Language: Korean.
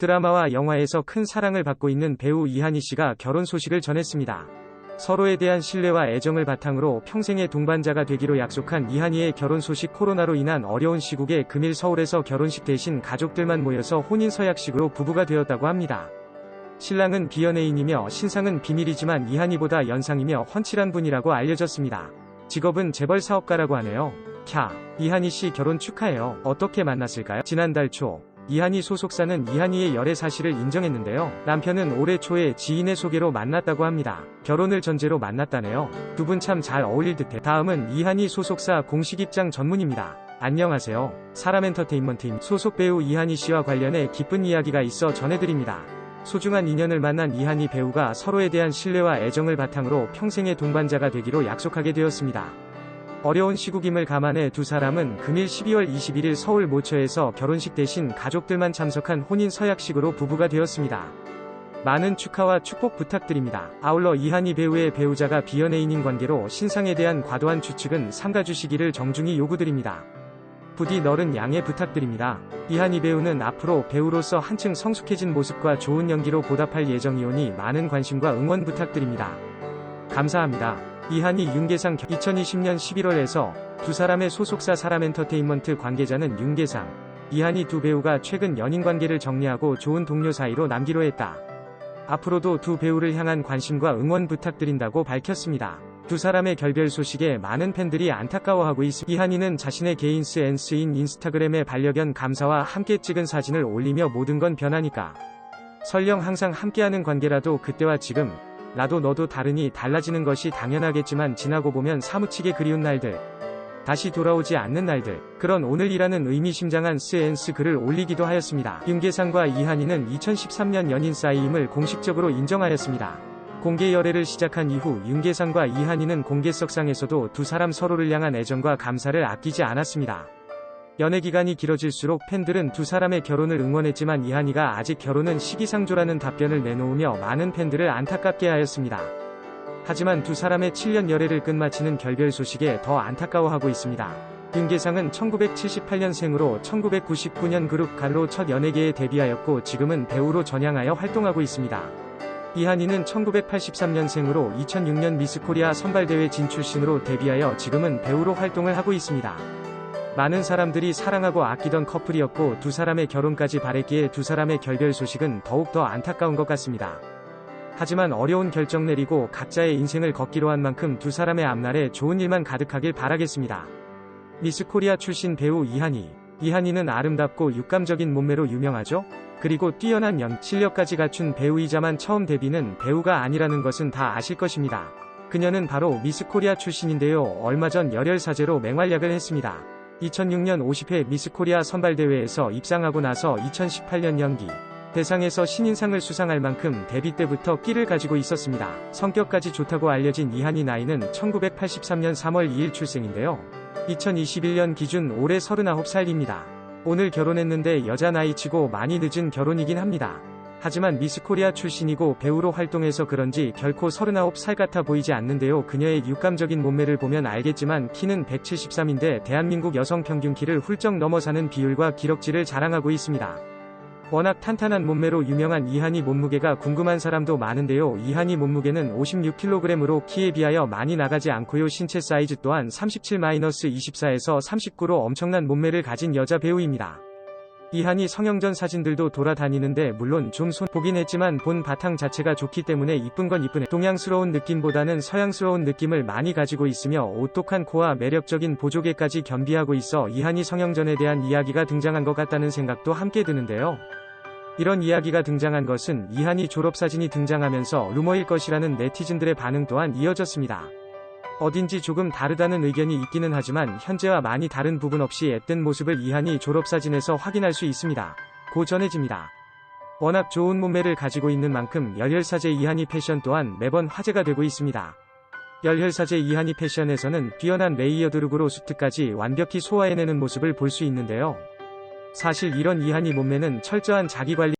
드라마와 영화에서 큰 사랑을 받고 있는 배우 이한희 씨가 결혼 소식을 전했습니다. 서로에 대한 신뢰와 애정을 바탕으로 평생의 동반자가 되기로 약속한 이한희의 결혼 소식 코로나로 인한 어려운 시국에 금일 서울에서 결혼식 대신 가족들만 모여서 혼인 서약식으로 부부가 되었다고 합니다. 신랑은 비연예인이며 신상은 비밀이지만 이한희보다 연상이며 훤칠한 분이라고 알려졌습니다. 직업은 재벌 사업가라고 하네요. 캬, 이한희 씨 결혼 축하해요. 어떻게 만났을까요? 지난달 초, 이한희 소속사는 이한희의 열애 사실을 인정했는데요. 남편은 올해 초에 지인의 소개로 만났다고 합니다. 결혼을 전제로 만났다네요. 두 분 참 잘 어울릴 듯해. 다음은 이한희 소속사 공식 입장 전문입니다. 안녕하세요. 사람 엔터테인먼트 소속 배우 이한희 씨와 관련해 기쁜 이야기가 있어 전해드립니다. 소중한 인연을 만난 이한희 배우가 서로에 대한 신뢰와 애정을 바탕으로 평생의 동반자가 되기로 약속하게 되었습니다. 어려운 시국임을 감안해 두 사람은 금일 12월 21일 서울 모처에서 결혼식 대신 가족들만 참석한 혼인 서약식으로 부부가 되었습니다. 많은 축하와 축복 부탁드립니다. 아울러 이한희 배우의 배우자가 비연예인인 관계로 신상에 대한 과도한 추측은 삼가주시기를 정중히 요구드립니다. 부디 너른 양해 부탁드립니다. 이한희 배우는 앞으로 배우로서 한층 성숙해진 모습과 좋은 연기로 보답할 예정이오니 많은 관심과 응원 부탁드립니다. 감사합니다. 이한희 윤계상 2020년 11월에서 두 사람의 소속사 사람엔터테인먼트 관계자는 윤계상, 이한희 두 배우가 최근 연인 관계를 정리하고 좋은 동료 사이로 남기로 했다. 앞으로도 두 배우를 향한 관심과 응원 부탁드린다고 밝혔습니다. 두 사람의 결별 소식에 많은 팬들이 안타까워하고 있습니다. 이한희는 자신의 개인 SNS인 인스타그램에 반려견 감사와 함께 찍은 사진을 올리며 모든 건 변하니까. 설령 항상 함께하는 관계라도 그때와 지금, 나도 너도 다르니 달라지는 것이 당연하겠지만 지나고 보면 사무치게 그리운 날들. 다시 돌아오지 않는 날들. 그런 오늘이라는 의미심장한 SNS 글을 올리기도 하였습니다. 윤계상과 이한희는 2013년 연인 사이임을 공식적으로 인정하였습니다. 공개 열애를 시작한 이후 윤계상과 이한희는 공개석상에서도 두 사람 서로를 향한 애정과 감사를 아끼지 않았습니다. 연애 기간이 길어질수록 팬들은 두 사람의 결혼을 응원했지만 이한희가 아직 결혼은 시기상조라는 답변을 내놓으며 많은 팬들을 안타깝게 하였습니다. 하지만 두 사람의 7년 열애를 끝마치는 결별 소식에 더 안타까워하고 있습니다. 윤계상은 1978년생으로 1999년 그룹 갈로 첫 연예계에 데뷔하였고 지금은 배우로 전향하여 활동하고 있습니다. 이한희는 1983년생으로 2006년 미스코리아 선발대회 진출신으로 데뷔하여 지금은 배우로 활동을 하고 있습니다. 많은 사람들이 사랑하고 아끼던 커플이었고 두 사람의 결혼까지 바랬기에 두 사람의 결별 소식은 더욱더 안타까운 것 같습니다. 하지만 어려운 결정 내리고 각자의 인생을 걷기로 한 만큼 두 사람의 앞날에 좋은 일만 가득하길 바라겠습니다. 미스 코리아 출신 배우 이한희. 이한희는 아름답고 육감적인 몸매로 유명하죠? 그리고 뛰어난 연, 실력까지 갖춘 배우이자만 처음 데뷔는 배우가 아니라는 것은 다 아실 것입니다. 그녀는 바로 미스 코리아 출신인데요. 얼마 전 열혈사제로 맹활약을 했습니다. 2006년 50회 미스 코리아 선발대회에서 입상하고 나서 2018년 연기, 대상에서 신인상을 수상할 만큼 데뷔 때부터 끼를 가지고 있었습니다. 성격까지 좋다고 알려진 이한희 나이는 1983년 3월 2일 출생인데요. 2021년 기준 올해 39살입니다. 오늘 결혼했는데 여자 나이치고 많이 늦은 결혼이긴 합니다. 하지만 미스코리아 출신이고 배우로 활동해서 그런지 결코 39살 같아 보이지 않는데요. 그녀의 육감적인 몸매를 보면 알겠지만 키는 173인데 대한민국 여성 평균 키를 훌쩍 넘어사는 비율과 기럭지를 자랑하고 있습니다. 워낙 탄탄한 몸매로 유명한 이한희 몸무게가 궁금한 사람도 많은데요. 이한희 몸무게는 56kg으로 키에 비하여 많이 나가지 않고요. 신체 사이즈 또한 37-24에서 39로 엄청난 몸매를 가진 여자 배우입니다. 이한희 성형전 사진들도 돌아다니는데 물론 좀 손 보긴 했지만 본 바탕 자체가 좋기 때문에 이쁜 건 이쁘네. 동양스러운 느낌보다는 서양스러운 느낌을 많이 가지고 있으며 오똑한 코와 매력적인 보조개까지 겸비하고 있어 이한희 성형전에 대한 이야기가 등장한 것 같다는 생각도 함께 드는데요. 이런 이야기가 등장한 것은 이한희 졸업사진이 등장하면서 루머일 것이라는 네티즌들의 반응 또한 이어졌습니다. 어딘지 조금 다르다는 의견이 있기는 하지만 현재와 많이 다른 부분 없이 앳된 모습을 이한희 졸업사진에서 확인할 수 있습니다. 고 전해집니다. 워낙 좋은 몸매를 가지고 있는 만큼 열혈사제 이한희 패션 또한 매번 화제가 되고 있습니다. 열혈사제 이한희 패션에서는 뛰어난 레이어드 룩으로 수트까지 완벽히 소화해내는 모습을 볼 수 있는데요. 사실 이런 이한희 몸매는 철저한 자기관리